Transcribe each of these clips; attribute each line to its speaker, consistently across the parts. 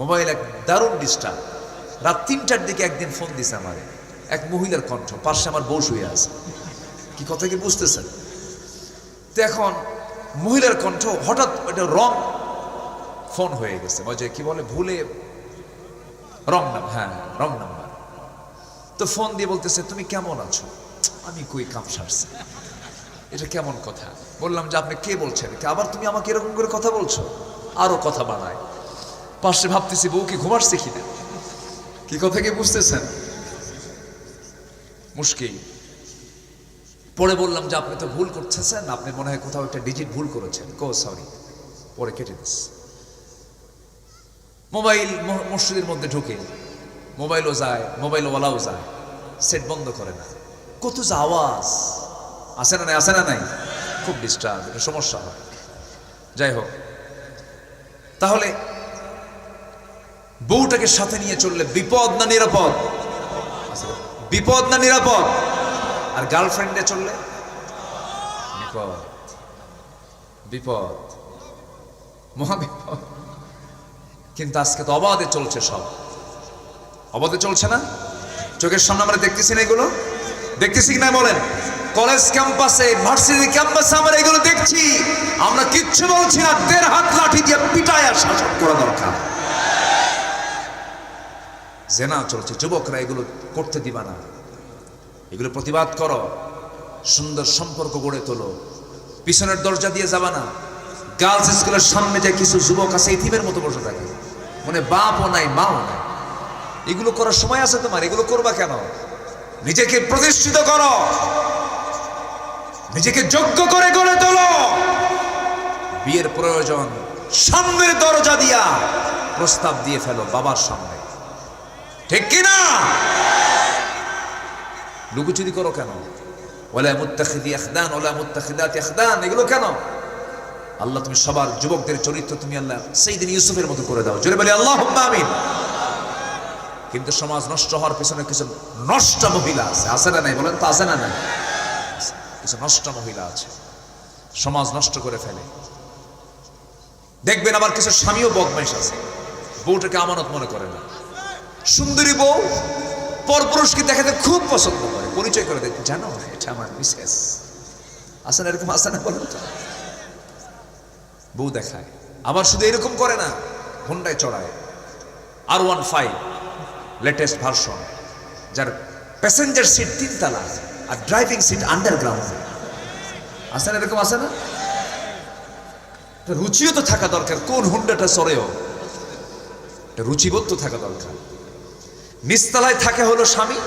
Speaker 1: Mobile এক দারুণ disturb. রাত তিনটার দিকে একদিন ফোন দিছে আমারে। এক মহিলার কণ্ঠ পাশে আমার বউ শুয়ে আছে। কি কথা কি বুঝতেছেন? তো এখন মহিলার কণ্ঠ হঠাৎ এটা রং ফোন হয়ে গেছে। যে কি বলে, ভুলে রং নাম হ্যাঁ রং নাম্বার। তো ফোন দিয়ে বলতেছে, তুমি কেমন আছো? আমি কই কাম সারছি। এটা কেমন কথা? বললাম যে, আপনি কে বলছেন? আবার তুমি আমাকে এরকম করে কথা বলছো? আরও কথা বানায় পাশে ভাবতেছি বউ কি ঘুমাচ্ছে কিনা? কি কথা কি বুঝতেছেন? মুশকিল। পরে বললাম যে, আপনি তো ভুল করতেছেন, আপনি মনে হয় কোথাও একটা ডিজিট ভুল করেছেন। কো সরি পরে কেটে দিস। মোবাইল মসজিদের মধ্যে ঢুকে, মোবাইলও যায়, মোবাইলওয়ালাও যায়, সেট বন্ধ করে না। কত যে আওয়াজ! আসে না নাই আসে না নাই? খুব ডিস্টার্ব এটা সমস্যা হয়। যাই হোক, তাহলে বউটাকে সাথে নিয়ে চললে বিপদ না নিরাপদ? বিপদ না নিরাপদ? আর গার্লফ্রেন্ডে চললে? বিপদ। বিপদ। মহাবিপদ কিন্তু আজকে তো অবাধে চলছে সব। অবাধে চলছে না? চোখের সামনে আমরা দেখতেছি না এগুলো? দেখতেছি কি না বলেন? কলেজ ক্যাম্পাসে, ভার্সিটি ক্যাম্পাসে আমরা এগুলো দেখছি। আমরা কিচ্ছু বলছি না। দেড় হাত লাঠি দিয়ে পিটায় আর শাসন করা দরকার। জেনা চলছে, যুবকরা এগুলো করতে দিবা না। এগুলো প্রতিবাদ করো, সুন্দর সম্পর্ক গড়ে তোলো। পিছনের দরজা দিয়ে যাবা না। গার্লস স্কুলের সামনে যে কিছু যুবক আছে ইতিমের মতো বসে থাকে। মানে বাপও নাই, মাও নাই। এগুলো করার সময় আছে তোমার, এগুলো করবা কেন? নিজেকে প্রতিষ্ঠিত করো। নিজেকে যোগ্য করে গড়ে তোলো। বিয়ের প্রয়োজন, সামনের দরজা দিয়া প্রস্তাব দিয়ে ফেলো বাবার সামনে। ঠিক কিনা? লুকোচুরি করো কেন? ওলা মুত্তাখিদি আখদান ওলা মুত্তাখিদাত আখদান এগুলো কেন? আল্লাহ, তুমি সবার যুবকদের চরিত্র তুমি আল্লাহ সেই দিন ইউসুফের মতো করে দাও। জোরে বলে আল্লাহ কিন্তু সমাজ নষ্ট হওয়ার পিছনে কিছু নষ্ট মহিলা আছে। আছে না নাই? বলেন তো, আছে না নাই? কিছু নষ্ট মহিলা আছে। সমাজ নষ্ট করে ফেলে। দেখবেন আবার কিছু স্বামীও বদমাইশ আছে। বউটাকে আমানত মনে করে না। সুন্দরী বউ, পরপুরুষকে দেখাতে খুব পছন্দ করে। পরিচয় করে দেখবে জানো, এটা আমার মিসেস। আছে না এরকম আসে না বলেন তো। বউ দেখায়। আবার শুধু এরকম করে না, হুন্ডায় চড়ায়। আর ওয়ান ফাইভ লেটেস্ট ভার্সন যার প্যাসেঞ্জার সিট তিনতলা আর ড্রাইভিং সিট আন্ডারগ্রাউন্ড আছে না এরকম আসে না? রুচিও তো থাকা দরকার, কোন হুন্ডাটা একটা রুচিবোধ তো থাকা দরকার। নিচতলায় থাকে হলো স্বামী,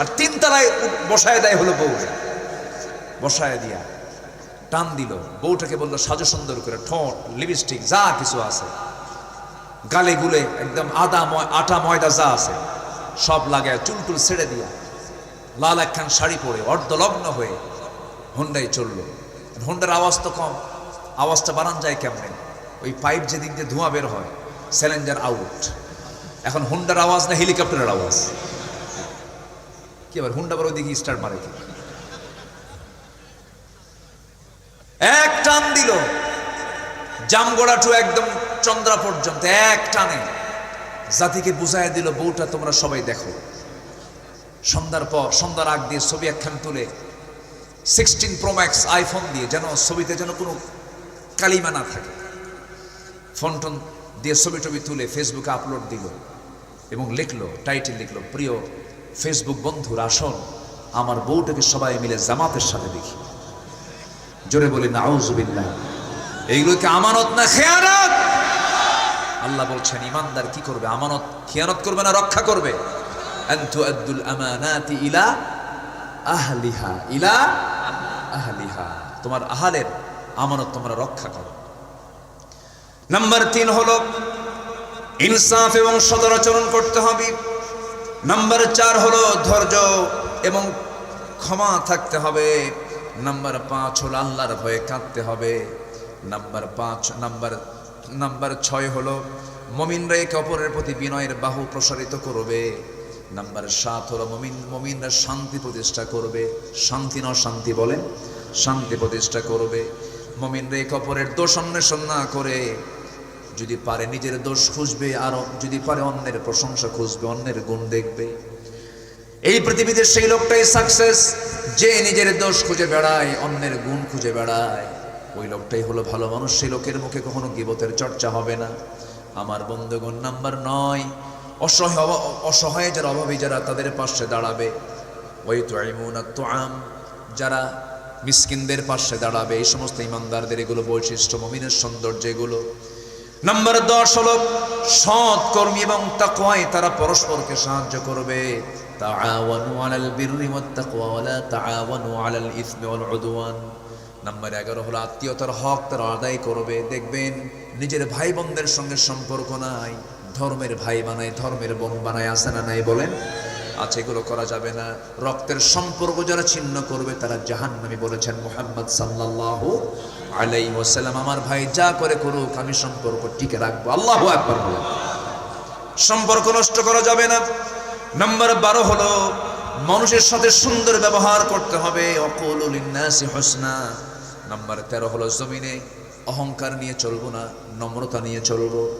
Speaker 1: আর তিনতলায় বসায় দেয় হলো বউ। বসায় দিয়া টান দিল। বউটাকে বলল, সাজো সুন্দর করে, ঠোঁট, লিপস্টিক, যা কিছু আছে। গালে গুলে একদম আদা আটা ময়দা যা আছে, সব লাগায় চুল টুল ছেড়ে দিয়া লাল একখান শাড়ি পরে অর্ধলগ্ন হয়ে হোন্ডায় চলল। হোন্ডার আওয়াজ তো কম। আওয়াজটা বানান যায় কেমনে? ওই পাইপ যেদিক দিয়ে ধোঁয়া বের হয় স্যালেঞ্জার আউট এখন হুন্ডার আওয়াজ না হেলিকপ্টারের আওয়াজ? কি আবার হুন্ডা আবার ওইদিকে স্টার্ট মারে এক টান দিল। জামগড়া টু একদম চন্দ্রা পর্যন্ত, এক টানে। জাতিকে বুঝাই দিল, বউটা তোমরা সবাই দেখো। সন্ধ্যার পর, সন্ধ্যার আগ দিয়ে ছবি একখান তুলে সিক্সটিন প্রোম্যাক্স আইফোন দিয়ে যেন ছবিতে যেন কোনো কালিমা না থাকে। ফোন টোন দিয়ে ছবি টবি তুলে ফেসবুকে আপলোড দিল। এবং লিখলো টাইটেল লিখলো, প্রিয় ফেসবুক বন্ধুর আসন, আমার বউটাকে সবাই মিলে জামাতের সাথে দেখি। জোরে বলি, নাউজুবিল্লাহ। এইগুলো কি আমানত না খেয়ানত? আল্লাহ বলছেন, ইমানদার কি করবে? আমানত খেয়ানত করবে না রক্ষা করবে? ইলা আহলিহা। ইলা আহলিহা। তোমার আহালের আমানত তোমরা রক্ষা করো। নাম্বার তিন হলো ইনসাফ এবং সদরাচরণ করতে হবে। নাম্বার চার হলো ধৈর্য এবং ক্ষমা থাকতে হবে। নাম্বার পাঁচ হলো আল্লাহর ভয়ে কাঁদতে হবে। নাম্বার পাঁচ, নাম্বার নাম্বার ছয় হলো মমিনরা একে অপরের প্রতি বিনয়ের বাহু প্রসারিত করবে। নাম্বার সাত হলো মমিন, মমিনরা শান্তি প্রতিষ্ঠা করবে। শান্তি ন শান্তি বলেন? শান্তি প্রতিষ্ঠা করবে। মমিনরা একে অপরের দোষ অন্বেষণ না করে যদি পারে নিজের দোষ খুঁজবে, আর যদি পারে অন্যের প্রশংসা খুঁজবে, অন্যের গুণ দেখবে। এই পৃথিবীতে সেই লোকটাই সাকসেস যে নিজের দোষ খুঁজে বেড়ায়, অন্যের গুণ খুঁজে বেড়ায়। ওই লোকটাই হলো ভালো মানুষ, সেই লোকের মুখে কখনো গিবতের চর্চা হবে না। আমার বন্ধুগণ, নাম্বার নয়, অসহায় অসহায় যারা অভাবী, যারা তাদের পাশে দাঁড়াবে। ওই তো আম যারা মিসকিনদের পাশে দাঁড়াবে, এই সমস্ত ইমানদারদের এগুলো বৈশিষ্ট্য, মমিনের সৌন্দর্য এগুলো। নাম্বার দশ হলো, সৎ কর্মী এবং তাকওয়ায় তারা পরস্পরকে সাহায্য করবে। নাম্বার এগারো হলো, আত্মীয়তার হক তারা আদায় করবে। দেখবেন, নিজের ভাই বোনদের সঙ্গে সম্পর্ক নাই, ধর্মের ভাই বানায়, ধর্মের বোন বানায় আসে না নাই বলেন? আচ্ছা এগুলো করা যাবে না। রক্তের সম্পর্ক যারা ছিন্ন করবে, তারা জাহান্নামী বলেছেন মোহাম্মদ সাল্লাল্লাহু আলাই ওয়াসাল্লাম, আমার ভাই যা করে করুক, আমি সম্পর্ক টিকে রাখব। আল্লাহ একবার বলেন। সম্পর্ক নষ্ট করা যাবে না। নাম্বার বারো হলো, মানুষের সাথে সুন্দর ব্যবহার করতে হবে। ইন্নাসি হোসনা। নাম্বার তেরো হলো, জমিনে অহংকার নিয়ে চলবো না, নম্রতা নিয়ে চলবো।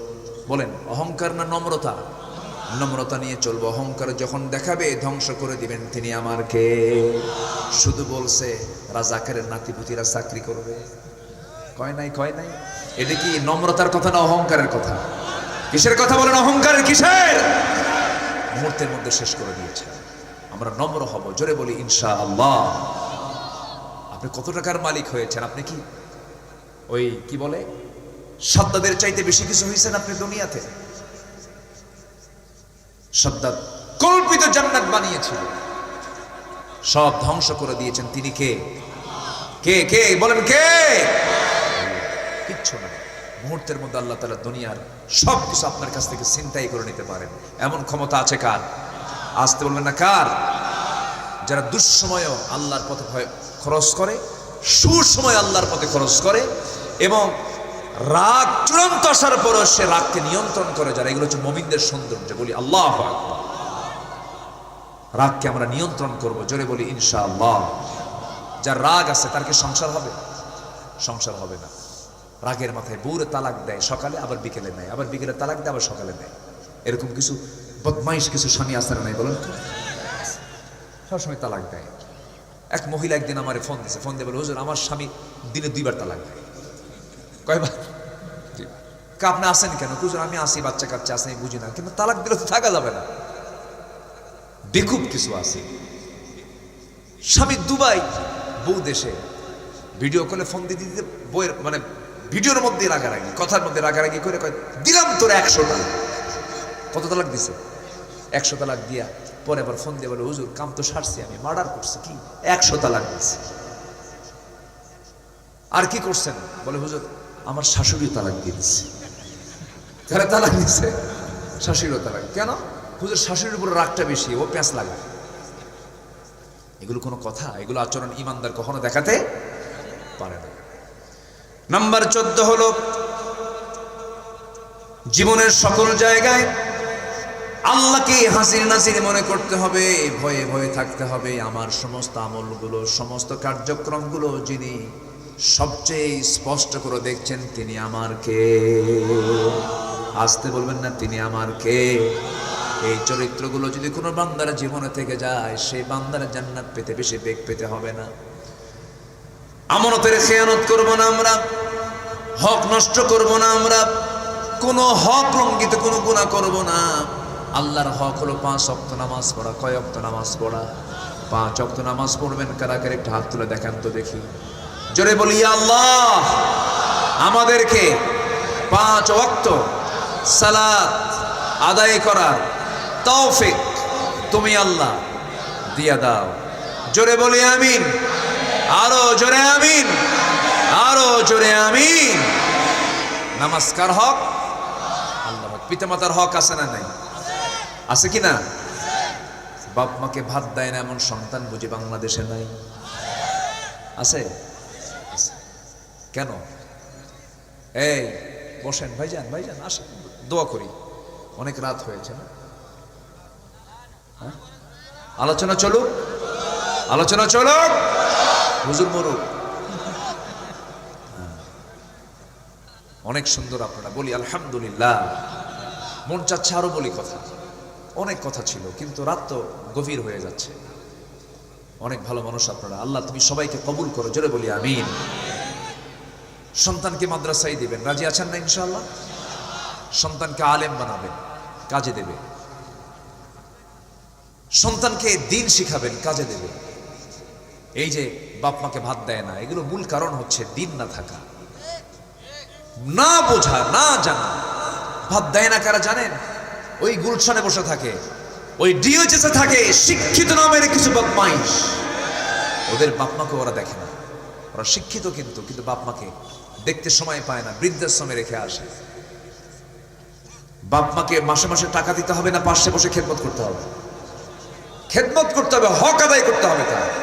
Speaker 1: বলেন, অহংকার না নম্রতা? নম্রতা নিয়ে চলবো। অহংকার যখন দেখাবে, ধ্বংস করে দিবেন তিনি আমার কে শুধু বলছে, রাজাকারের নাতিপুতিরা চাকরি করবে। কয় নাই কয় নাই? এটা কি নম্রতার কথা না অহংকারের কথা? কিসের কথা বলেন অহংকারের কিসের? মুহূর্তের মধ্যে শেষ করে দিয়েছে। আমরা নম্র হব, জোরে বলি ইনশা আল্লাহ আপনি কত টাকার মালিক হয়েছেন? আপনি কি ওই কি বলে? সদ্দাদের চাইতে বেশি কিছু হয়েছেন আপনি দুনিয়াতে? সদ্দাদ কল্পিত জান্নাত বানিয়েছিল। সব ধ্বংস করে দিয়েছেন। তিনি কে? কে কে? বলেন কে? কিচ্ছু না মুহূর্তের মধ্যে আল্লাহ তালা দুনিয়ার সব কিছু আপনার কাছ থেকে চিন্তাই করে নিতে পারেন। এমন ক্ষমতা আছে কার? আসতে বলবেন না কার? যারা দুঃসময়েও আল্লাহর পথে খরচ করে, সুসময় আল্লাহর পথে খরচ করে এবং রাগ চূড়ান্ত আসার পরও সে রাগকে নিয়ন্ত্রণ করে, যারা এগুলো হচ্ছে মমিনদের সৌন্দর্য, বলি আল্লাহ রাগকে আমরা নিয়ন্ত্রণ করব, জোরে বলি ইনশাআল্লাহ। যার রাগ আছে তার কি সংসার হবে? সংসার হবে না। রাগের মাথায় বউরে তালাক দেয় সকালে, আবার বিকেলে নেয়। আবার বিকেলে তালাক দেয়, আবার সকালে নেয়। এরকম কিছু বদমাইশ, কিছু স্বামী আসে না নাই, বলেন সবসময় তালাক দেয়। এক মহিলা একদিন আমার ফোন দিছে। ফোন দিয়ে বলে, হুজুর, আমার স্বামী দিনে দুইবার তালাক দেয়। কয়বার। আপনি আসেন কেন? হুজুর, আমি আসি, বাচ্চা কাচ্চা আসেন বুঝি না। কিন্তু তালাক দিলে তো থাকা যাবে না। বেকুব কিছু আছে। স্বামী দুবাই, বউ দেশে। ভিডিও কলে ফোন দিয়ে দিতে, বইয়ের মানে ভিডিওর মধ্যে রাগারাগি, কথার মধ্যে রাগারাগি করে কয়, দিলাম তোর একশো টাকা কত তালাক দিছে? একশো তালাক দিয়া পরে আবার ফোন দিয়ে বলে, হুজুর, কাম তো সারছি আমি, মার্ডার করছি, কি? একশো তালাক দিছে। আর কি করছেন? বলে, হুজুর, আমার শাশুড়ি তালাক দিয়ে দিচ্ছে কারা তালাক দিচ্ছে শাশুড়িও তালাক। কেন? হুজুর, শাশুড়ির উপর রাগটা বেশি, ও প্যাঁচ লাগায়। এগুলো কোনো কথা? এগুলো আচরণ ইমানদার কখনো দেখাতে পারে না। নাম্বার চোদ্দ হল জীবনের সকল জায়গায় আল্লাহকে হাসির নাসির মনে করতে হবে, ভয়ে ভয়ে থাকতে হবে। আমার সমস্ত আমলগুলো, সমস্ত কার্যক্রমগুলো যিনি সবচেয়ে স্পষ্ট করে দেখছেন, তিনি আমার কে? আসতে বলবেন না, তিনি আমার কে? এই চরিত্রগুলো যদি কোনো বান্দার জীবনে থেকে যায়, সেই বান্দার জান্নাত পেতে বেশি বেগ পেতে হবে না। আমানতের খেয়ানত করব না আমরা, হক নষ্ট করব না আমরা, কোনো হক লঙ্ঘিত, কোনো গুণা করব না। আল্লাহর হক হলো পাঁচ অক্ত নামাজ পড়া। কয় অক্ত নামাজ পড়া? পাঁচ অক্ত নামাজ পড়বেন কারা কারা একটু হাত তুলে দেখান তো দেখি। জোরে বলি আল্লাহ, আমাদেরকে পাঁচ অক্ত সালাত আদায় করার তৌফিক তুমি আল্লাহ দিয়া দাও। জোরে বলি, আমিন। আরও জোরে আমিন। আরও জোরে আমিন। নমস্কার হক। আল্লাহ হক। পিতামাতার হক আছে না নাই? আছে কি না? বাপ মাকে ভাত দেয় না এমন সন্তান বুঝি বাংলাদেশে নাই? আছে? আছে। কেন? এই, বসেন, ভাইজান ভাইজান, আসেন। দোয়া করি। অনেক রাত হয়েছে না? হ্যাঁ? আলোচনা চলুক? আলোচনা চলুক? হুজুর মরুক। অনেক সুন্দর আপনারা বলি, আলহামদুলিল্লাহ। মন চাচ্ছে আরও বলি কথা। অনেক কথা ছিল, কিন্তু রাত তো গভীর হয়ে যাচ্ছে। অনেক ভালো মানুষ আপনারা। আল্লাহ তুমি সবাইকে কবুল করো, জোরে বলি, আমিন। সন্তানকে মাদ্রাসায় দিবেন। রাজি আছেন না ইনশাআল্লাহ? সন্তানকে আলেম বানাবেন, কাজে দেবে। সন্তানকে দিন শিখাবেন, কাজে দেবে। এই যে বাপ মাকে ভাত দেয় না। এগুলো মূল কারণ হচ্ছে দিন না থাকা। না বোঝা, না জানা। ভাত দেয় না কারা জানেন? ওই গুলশানে বসে থাকে। ওই ডিওচেসে থাকে, শিক্ষিত নামের কিছু বাপ বদমাইশ। ওদের বাপ মাকে ওরা দেখে না। ওরা শিক্ষিত কিন্তু কিন্তু বাপ মাকে দেখতে সময় পায় না বৃদ্ধাশ্রমে রেখে আসে। বাপ মাকে মাসে মাসে টাকা দিতে হবে না, পাশে বসে খেদমত করতে হবে। খেদমত করতে হবে, হক আদায় করতে হবে তার।